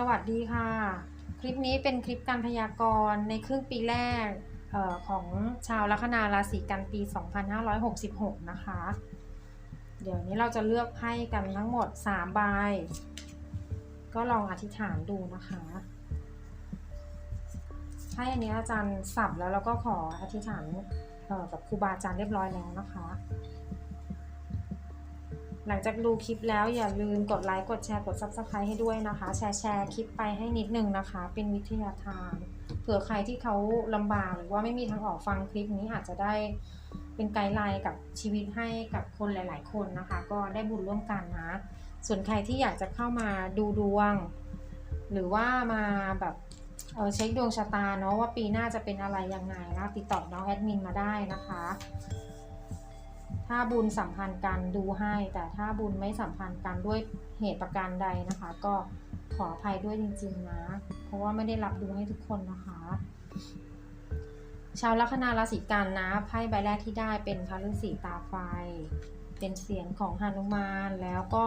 สวัสดีค่ะ คลิปนี้เป็นคลิปการพยากรณ์ในครึ่งปีแรกออของชาวลัคนาราศีกันปี 2566 นะคะ เดี๋ยวนี้เราจะเลือกไพ่กันทั้งหมด 3 ใบ ก็ลองอธิษฐานดูนะคะไพ่อันนี้อาจารย์สับแล้วเราก็ขออธิษฐานออกับครูบาอาจารย์เรียบร้อยแล้วนะคะ หลังจากดูคลิปแล้วอย่าลืมกดไลค์กดแชร์กด Subscribe ให้ด้วยนะคะ แชร์แชร์คลิปไปให้นิดนึงนะคะ เป็นวิทยาทานเผื่อใครที่เขาลำบากหรือว่าไม่มีทางออกฟังคลิปนี้อาจจะได้เป็นไกด์ไลน์กับชีวิตให้กับคนหลาย ๆ คนนะคะ ก็ได้บุญร่วมกันนะ ส่วนใครที่อยากจะเข้ามาดูดวง หรือว่ามาแบบเออเช็คดวงชะตาเนาะว่าปีหน้าจะเป็นอะไรยังไงนะติดต่อน้องแอดมินมาได้นะคะ ถ้าบุญสัมพันธ์กันดูให้ แต่ถ้าบุญไม่สัมพันธ์กันด้วยเหตุประการใดนะคะ ก็ขออภัยด้วยจริงๆนะ เพราะว่าไม่ได้รับดูให้ทุกคนนะคะ ชาวลัคนาราศีกันนะไพ่ใบแรกที่ได้เป็นพระฤาษีตาไฟ เป็นเสียงของหนุมานแล้วก็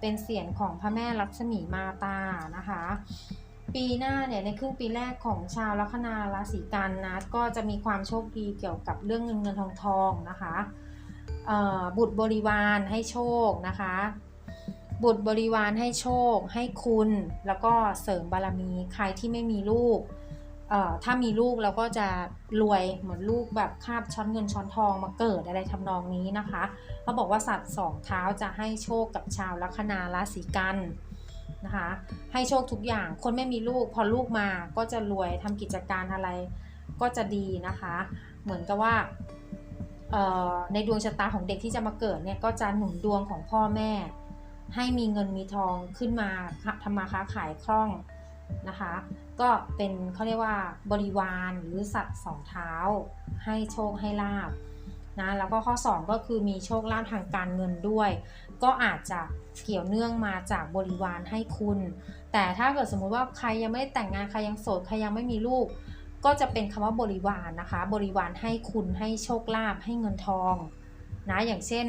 เป็นเสียงของพระแม่ลักษมีมาตานะคะปีหน้าเนี่ยในครึ่งปีแรกของชาวลัคนาราศีกันนะก็จะมีความโชคดีเกี่ยวกับเรื่องเงินเงินทองทองนะคะ บุตรบริวารให้โชคนะคะ บุตรบริวารให้โชค ให้คุณ แล้วก็เสริมบารมีใครที่ไม่มีลูกถ้ามีลูกเราก็จะรวยเหมือนลูกแบบคาบช้อนเงินช้อนทองมาเกิดอะไรทำนองนี้นะคะเขาบอกว่าสัตว์สองเท้าจะให้โชคกับชาวลัคนาราศีกันนะคะให้โชคทุกอย่างคนไม่มีลูกพอลูกมาก็จะรวยทำกิจการอะไรก็จะดีนะคะ เหมือนกับว่า ในดวงชะตาของเด็กที่จะมาเกิดเนี่ยก็จะหนุนดวงของพ่อแม่ ให้มีเงินมีทองขึ้นมาทำมาค้าขายคล่องนะคะ ก็เป็นเขาเรียกว่าบริวารหรือสัตว์สองเท้า ให้โชคให้ลาบนะแล้วก็ข้อ 2 ก็คือมีโชคลาภทางการเงินด้วย ก็อาจจะเกี่ยวเนื่องมาจากบริวารให้คุณ แต่ถ้าเกิดสมมุติว่าใครยังไม่ได้แต่งงานใครยังโสดใครยังไม่มีลูก ก็จะเป็นคำว่าบริวารนะคะ บริวารให้คุณให้โชคลาภให้เงินทองนะอย่างเช่น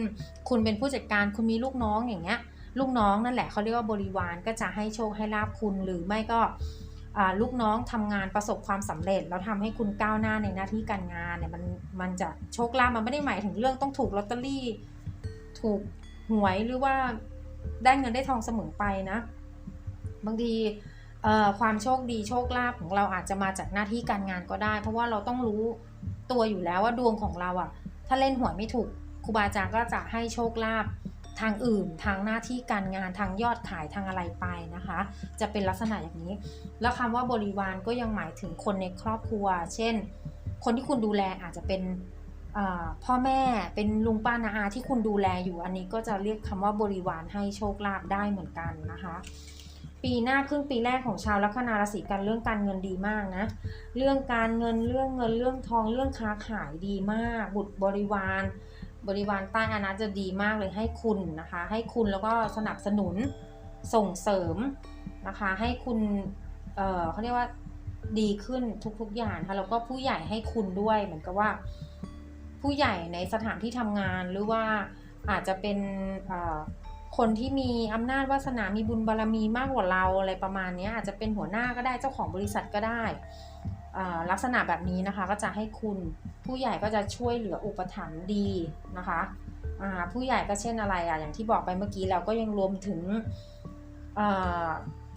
คุณเป็นผู้จัดการคุณมีลูกน้องอย่างเงี้ยลูกน้องนั่นแหละเขาเรียกว่าบริวารก็จะให้โชคให้ลาบคุณหรือไม่ก็ลูกน้องทำงานประสบความสำเร็จ แล้วทำให้คุณก้าวหน้าในหน้าที่การงานเนี่ยมันมันจะโชคลาภมันไม่ได้หมายถึงเรื่องต้องถูกลอตเตอรี่ ถูกหวยหรือว่าได้เงินได้ทองเสมอไปนะ บางที ความโชคดีโชคลาภของเราอาจจะมาจากหน้าที่การงานก็ได้ เพราะว่าเราต้องรู้ตัวอยู่แล้วว่าดวงของเราอะถ้าเล่นหวยไม่ถูกครูบาอาจารย์ก็จะให้โชคลาภทางอื่น ทางหน้าที่การงานทางยอดขายทางอะไรไปนะคะ จะเป็นลักษณะอย่างนี้ แล้วคำว่าบริวารก็ยังหมายถึงคนในครอบครัว เช่น คนที่คุณดูแลอาจจะเป็นพ่อแม่เป็นลุงป้านาอาที่คุณดูแลอยู่อันนี้ก็จะเรียกคำว่าบริวารให้โชคลาภได้เหมือนกันนะคะ ปีหน้าครึ่งปีแรกของชาวลัคนาราศีกันเรื่องการเงินดีมากนะ เรื่องการเงินเรื่องเงินเรื่องทองเรื่องค้าขายดีมาก บุตรบริวาร บริวารใต้อาณาจะดีมากเลยให้คุณนะคะ ให้คุณแล้วก็สนับสนุนส่งเสริมนะคะ ให้คุณเอ่อเขาเรียกว่าดีขึ้นทุกๆอย่างค่ะแล้วก็ผู้ใหญ่ให้คุณด้วยเหมือนกับว่า ผู้ใหญ่ในสถานที่ทำงานหรือว่าอาจจะเป็นเอ่อ คนที่มีอำนาจวาสนา มีบุญบารมีมากกว่าเราอะไรประมาณนี้อาจจะเป็นหัวหน้าก็ได้เจ้าของบริษัทก็ได้ลักษณะแบบนี้นะคะก็จะให้คุณผู้ใหญ่ก็จะช่วยเหลืออุปถัมภ์ดีนะคะผู้ใหญ่ก็เช่นอะไรอะอย่างที่บอกไปเมื่อกี้เราก็ยังรวมถึง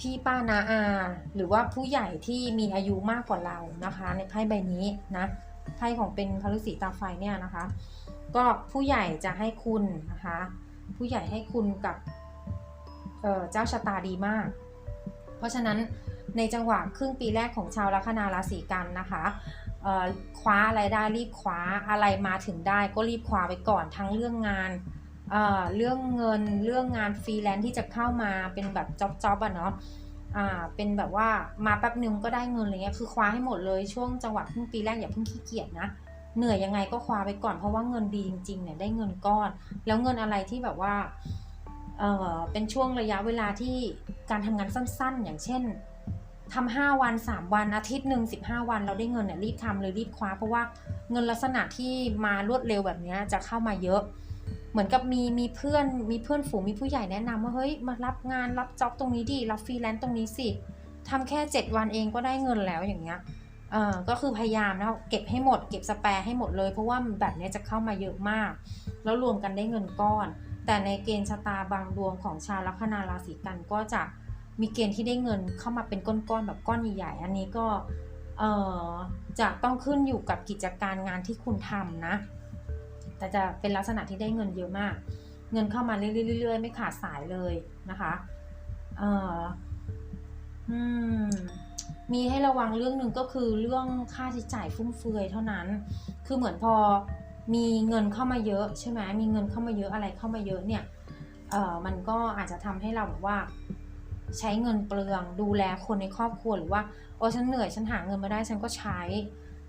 พี่ป้านาอา หรือว่าผู้ใหญ่ที่มีอายุมากกว่าเรานะคะ ในไพ่ใบนี้นะไพ่ของเป็นพฤษีตาไฟเนี่ยนะคะ ก็ผู้ใหญ่จะให้คุณนะคะ ผู้ใหญ่ให้คุณกับเเจ้าชะตาดีมาก เพราะฉะนั้นในจังหวะครึ่งปีแรกของชาวลัคนาราศีกันนะคะคว้าอะไรได้รีบคว้าอะไรมาถึงได้ก็รีบคว้าไปก่อนทั้งเรื่องงานเเรื่องเงินเรื่องงานฟรีแลนซ์ที่จะเข้ามาเป็นแบบจ็อบจ็อบอะเนาะเป็นแบบว่ามาแป๊บนึงก็ได้เงินอะไรเงี้ยคือคว้าให้หมดเลยช่วงจังหวะครึ่งปีแรกอย่าเพิ่งขี้เกียจนะ เหนื่อยยังไงก็คว้าไปก่อนเพราะว่าเงินดีจริงๆเนี่ยได้เงินก้อน แล้วเงินอะไรที่แบบว่าเออเป็นช่วงระยะเวลาที่การทำงานสั้นๆ อย่างเช่นทำห้าวันสามวันอาทิตย์หนึ่งสิบห้าวันเราได้เงินเนี่ยรีบทำเลยรีบคว้าเพราะว่าเงินลักษณะที่มารวดเร็วแบบนี้จะเข้ามาเยอะเหมือนกับมีมีเพื่อนมีเพื่อนฝูงมีผู้ใหญ่แนะนำว่าเฮ้ยมารับงานรับจ็อบตรงนี้ดิรับฟรีแลนซ์ตรงนี้สิทำแค่ 7 วันเองก็ได้เงินแล้วอย่างเงี้ย เออก็คือพยายามนะเก็บให้หมด เก็บสแปร์ให้หมดเลย เพราะว่าแบบนี้จะเข้ามาเยอะมาก แล้วรวมกันได้เงินก้อน แต่ในเกณฑ์ชะตาบางดวงของชาวลัคนาราศีกันก็จะมีเกณฑ์ที่ได้เงินเข้ามาเป็นก้อนๆแบบก้อนใหญ่ๆอันนี้ก็เออจะต้องขึ้นอยู่กับกิจการงานที่คุณทำนะ แต่จะเป็นลักษณะที่ได้เงินเยอะมาก เงินเข้ามาเรื่อยๆไม่ขาดสายเลยนะคะ เอออืม มีให้ระวังเรื่องหนึ่งก็คือเรื่องค่าใช้จ่ายฟุ่มเฟือยเท่านั้น คือเหมือนพอมีเงินเข้ามาเยอะใช่ไหมมีเงินเข้ามาเยอะอะไรเข้ามาเยอะเนี่ยเอ่อมันก็อาจจะทำให้เราแบบว่า ใช้เงินเปลืองดูแลคนในครอบครัวหรือว่าโอ้ฉันเหนื่อยฉันหาเงินมาได้ฉันก็ใช้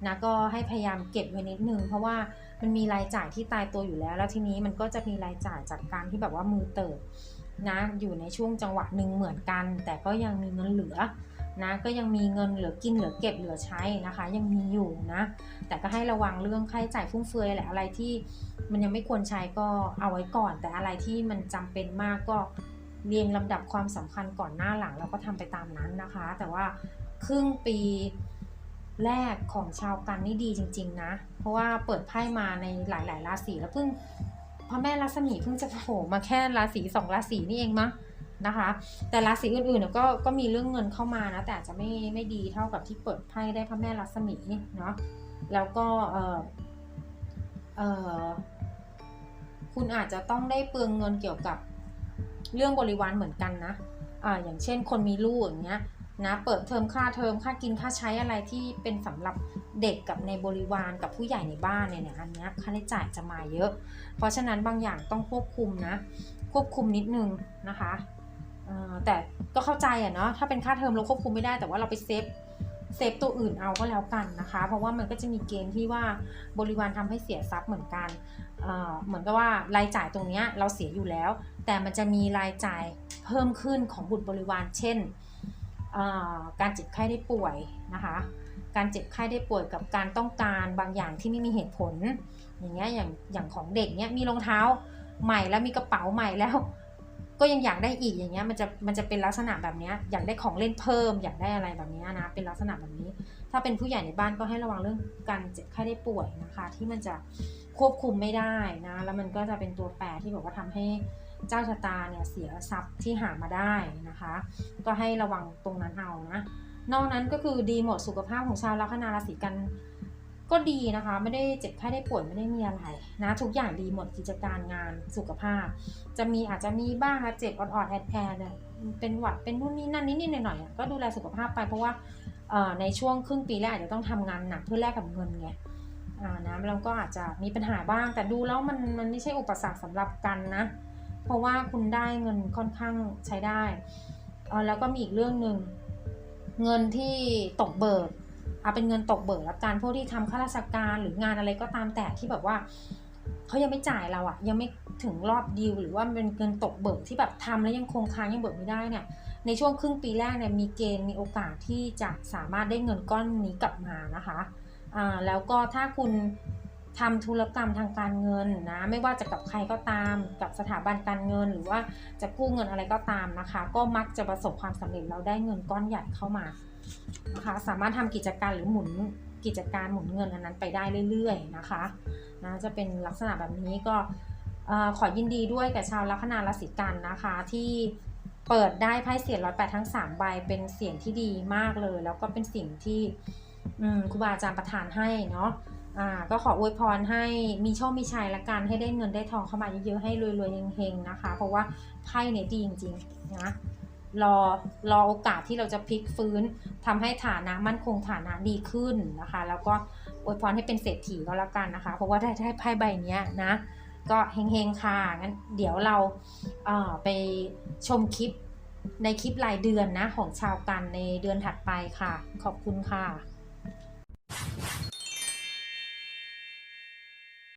นะก็ให้พยายามเก็บไว้นิดนึงเพราะว่ามันมีรายจ่ายที่ตายตัวอยู่แล้ว แล้วทีนี้มันก็จะมีรายจ่ายจากการที่แบบว่ามือเติบนะอยู่ในช่วงจังหวะหนึ่งเหมือนกัน แต่ก็ยังมีเงินเหลือ นะก็ยังมีเงินเหลือกินเหลือเก็บเหลือใช้นะคะ ยังมีอยู่นะ แต่ก็ให้ระวังเรื่องค่าใช้จ่ายฟุ่มเฟือยแหละอะไรที่มันยังไม่ควรใช้ก็เอาไว้ก่อน แต่อะไรที่มันจำเป็นมากก็เรียงลำดับความสำคัญก่อนหน้าหลังแล้วก็ทำไปตามนั้นนะคะ แต่ว่าครึ่งปีแรกของชาวกันนี่ดีจริง ๆ นะ เพราะว่าเปิดไพ่มาในหลาย ๆ ราศีแล้วเพิ่งพระแม่ลักษมีเพิ่งจะโผล่มาแค่ราศีสองราศีนี่เองมั้ง นะคะ แต่ราศีอื่นๆก็ก็มีเรื่องเงินเข้ามานะแต่อาจจะไม่ไม่ดีเท่ากับที่เปิดไพ่ได้พระแม่ลักษมีเนาะแล้วก็เออเออคุณอาจจะต้องได้เปลืองเงินเกี่ยวกับเรื่องบริวารเหมือนกันนะอ่าอย่างเช่นคนมีลูกอย่างเงี้ยนะเปิดเทอมค่าเทอมค่ากินค่าใช้อะไรที่เป็นสำหรับเด็กกับในบริวารกับผู้ใหญ่ในบ้านเนี่ยเนี่ยอันเนี้ยค่าใช้จ่ายจะมาเยอะ เพราะฉะนั้นบางอย่างต้องควบคุมนะ ควบคุมนิดนึงนะคะ แต่ก็เข้าใจอะเนาะถ้าเป็นค่าเทอมเราควบคุมไม่ได้แต่ว่าเราไปเซฟเซฟตัวอื่นเอาก็แล้วกันนะคะ เพราะว่ามันก็จะมีเกณฑ์ที่ว่าบริวารทำให้เสียทรัพย์เหมือนกันเหมือนกับว่ารายจ่ายตรงนี้เราเสียอยู่แล้ว แต่มันจะมีรายจ่ายเพิ่มขึ้นของบุตรบริวาร เช่นการเจ็บไข้ได้ป่วยนะคะ การเจ็บไข้ได้ป่วยกับการต้องการบางอย่างที่ไม่มีเหตุผล อย่างเงี้ยอย่างอย่างของเด็กเนี้ยมีรองเท้าใหม่แล้วมีกระเป๋าใหม่แล้ว ก็ยังอยากได้อีกอย่างเงี้ยมันจะมันจะเป็นลักษณะแบบเนี้ยอยากได้ของเล่นเพิ่ม อยากได้อะไรแบบเนี้ยนะเป็นลักษณะแบบนี้ ถ้าเป็นผู้ใหญ่ในบ้านก็ให้ระวังเรื่องการเจ็บไข้ได้ป่วยนะคะ ที่มันจะควบคุมไม่ได้นะแล้วมันก็จะเป็นตัวแปรที่บอกว่าทำให้เจ้าชะตาเนี่ยเสียทรัพย์ที่หามาได้นะคะ ก็ให้ระวังตรงนั้นเอานะนอกนั้นก็คือดีหมดสุขภาพของชาวลัคนาราศีกัน ก็ดีนะคะ ไม่ได้เจ็บไข้ได้ป่วยไม่ได้มีอะไรนะทุกอย่างดีหมดกิจการงานสุขภาพ จะมีอาจจะมีบ้างนะเจ็บอ่อนๆแอดแอดเนี่ยเป็นหวัดเป็นนู่นนี่นั่นนิดๆหน่อยๆก็ดูแลสุขภาพไปเพราะว่าในช่วงครึ่งปีแรกอาจจะต้องทำงานหนักเพื่อแลกกับเงินไงอ่านะแล้วก็อาจจะมีปัญหาบ้าง แต่ดูแล้วมันมันไม่ใช่อุปสรรคสำหรับกันนะ เพราะว่าคุณได้เงินค่อนข้างใช้ได้แล้วก็มีอีกเรื่องหนึ่งเงินที่ตกเบิก เอาเป็นเงินตกเบิกแล้วการพวกที่ทำข้าราชการหรืองานอะไรก็ตามแต่ที่แบบว่าเขายังไม่จ่ายเราอะยังไม่ถึงรอบดีลหรือว่าเป็นเงินตกเบิกที่แบบทำแล้วยังคงค้างยังเบิกไม่ได้เนี่ยในช่วงครึ่งปีแรกเนี่ยมีเกณฑ์มีโอกาสที่จะสามารถได้เงินก้อนนี้กลับมานะคะอ่าแล้วก็ถ้าคุณ ทำธุรกรรมทางการเงินนะไม่ว่าจะกับใครก็ตาม กับสถาบันการเงิน หรือว่าจะกู้เงินอะไรก็ตามนะคะ ก็มักจะประสบความสำเร็จเราได้เงินก้อนใหญ่เข้ามานะคะสามารถทำกิจการหรือหมุนกิจการหมุนเงินอันนั้นไปได้เรื่อยๆนะคะนะจะเป็นลักษณะแบบนี้ก็ขอยินดีด้วยกับชาวลัคนาราศีกันนะคะ ที่เปิดได้ไพ่เสียร้อยแปดทั้ง3ใบเป็นเสียงที่ดีมากเลย แล้วก็เป็นสิ่งที่ครูบาอาจารย์ประทานให้เนาะ อ่าก็ขออวยพรให้มีโชคมีชัยละกันให้ได้เงินได้ทองเข้ามาเยอะๆให้รวยๆเฮงๆนะคะ เพราะว่าไพ่เนี่ยดีจริงๆนะรอรอโอกาสที่เราจะพลิกฟื้นทำให้ฐานะมั่นคงฐานะดีขึ้นนะคะ แล้วก็อวยพรให้เป็นเศรษฐีก็แล้วกันนะคะ เพราะว่าได้ได้ไพ่ใบเนี้ยนะก็เฮงๆค่ะงั้นเดี๋ยวเราเอ่อไปชมคลิปในคลิปรายเดือนนะของชาวกันในเดือนถัดไปค่ะ ขอบคุณค่ะ